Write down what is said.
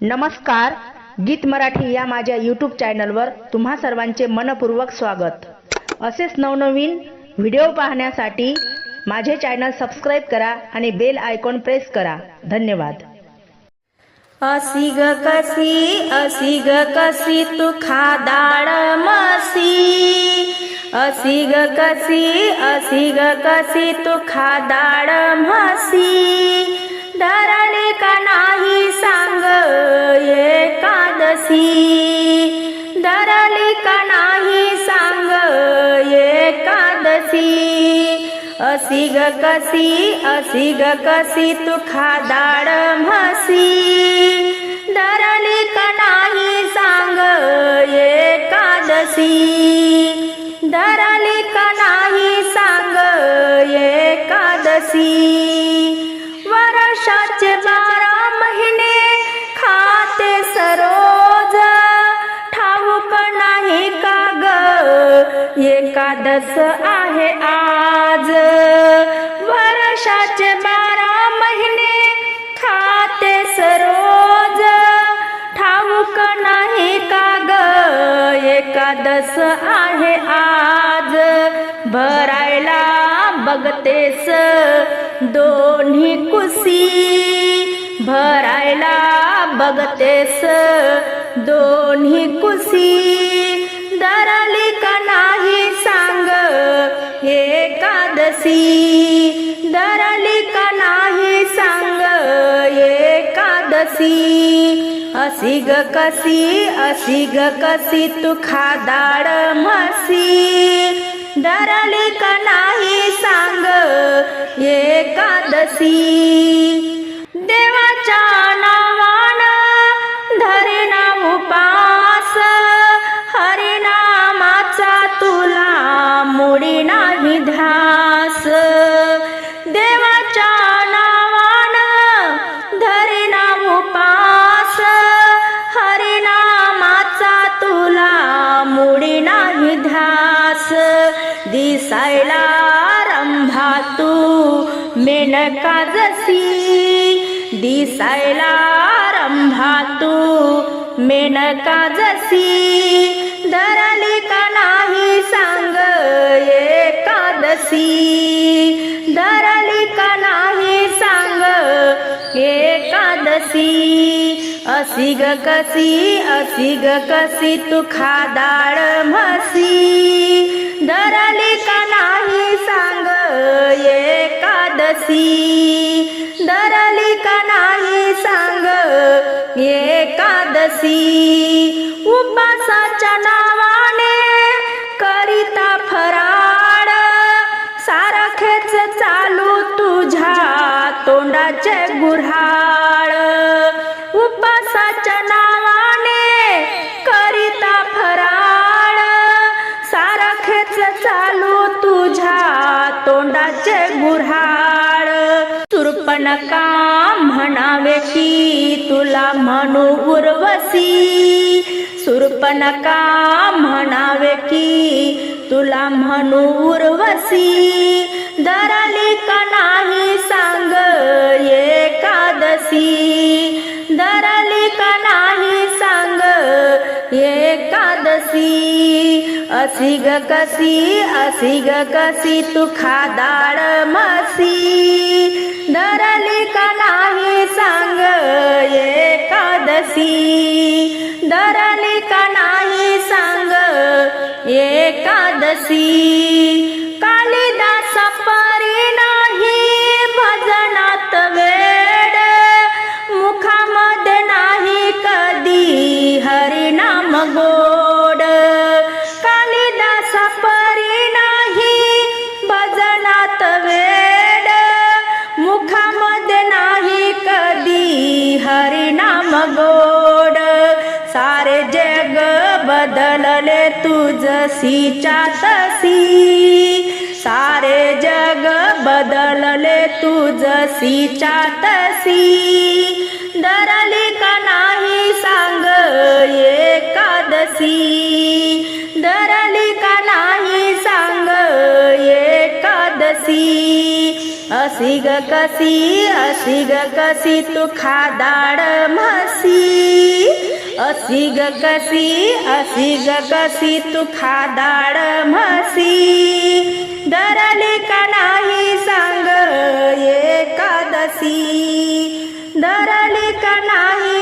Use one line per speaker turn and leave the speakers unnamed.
नमस्कार गीत मराठी या माझ्या यूट्यूब चॅनलवर तुम्हा सर्वांचे मनपूर्वक स्वागत. असेच नवनवीन व्हिडिओ पाहण्यासाठी माझे चॅनल सबस्क्राईब करा आणि बेल आयकॉन प्रेस करा. धन्यवाद.
असी ग कसी असी ग कसी तू खादाड मसी. असी ग कसी असी ग कसी तू खादाड म्हसी धरली का नाही सांग असी ग कसी असी ग कसी तुखा दाड म्हसी. धरली का नाही सांग एकादशी. धरली का नाही सांग एकादशी. वर्षाचे बारा महिने खाते सरोज. ठाऊक नाही का ग? एकादश आहे आ सरोज ठाऊक नाही का ग? एकादस आहे आज. भरायला बघतेस दोन्ही कुसी. भरायला बघतेस दोन्ही कुसी. दरली का नाही सांग एकादशी? कसी असी ग कसी असी ग कसी तू खादाड मसी. धरली का नाही सांग एकादशी. दिसायला रंभा तू मेनका जसी. दिसायला रंभा तू मेनका जसी. धरली का नाही सांग एकादशी. धरली का नाही सांग एकादशी. असी ग कसी असी ग कसी तू खादाळ म्हसी एकादशी धरली का नाही सांग? एकादशी उपासाच्या नावाने करिता फराड सारखेच चालू तुझ्या तोंडाचे गुऱ्हाळ नका म्हणावे की तुला म्हणू उर्वशी. सुरपणका म्हणावे की तुला म्हणू उर्वशी. धरली का नाही सांग एकादशी. धरली का नाही सांग एकादशी. असी ग कसी असी ग कसी तू खादाळ मसी. धरली का नाही सांग एकादशी. धरली का नाही सांग एकादशी. बदलले तुझसीच्या तसी. सारे जग बदलले तुझसीच्या तसी. दरली का नाही सांग एकादशी. दरली का नाही सांग एकादशी. असी ग कसी असी ग कसी तू खादाड म्हसी असी ग कसी असी ग कसी तू खादाड म्हसी. धरली का नाही सांग एकादशी. धरली का नाही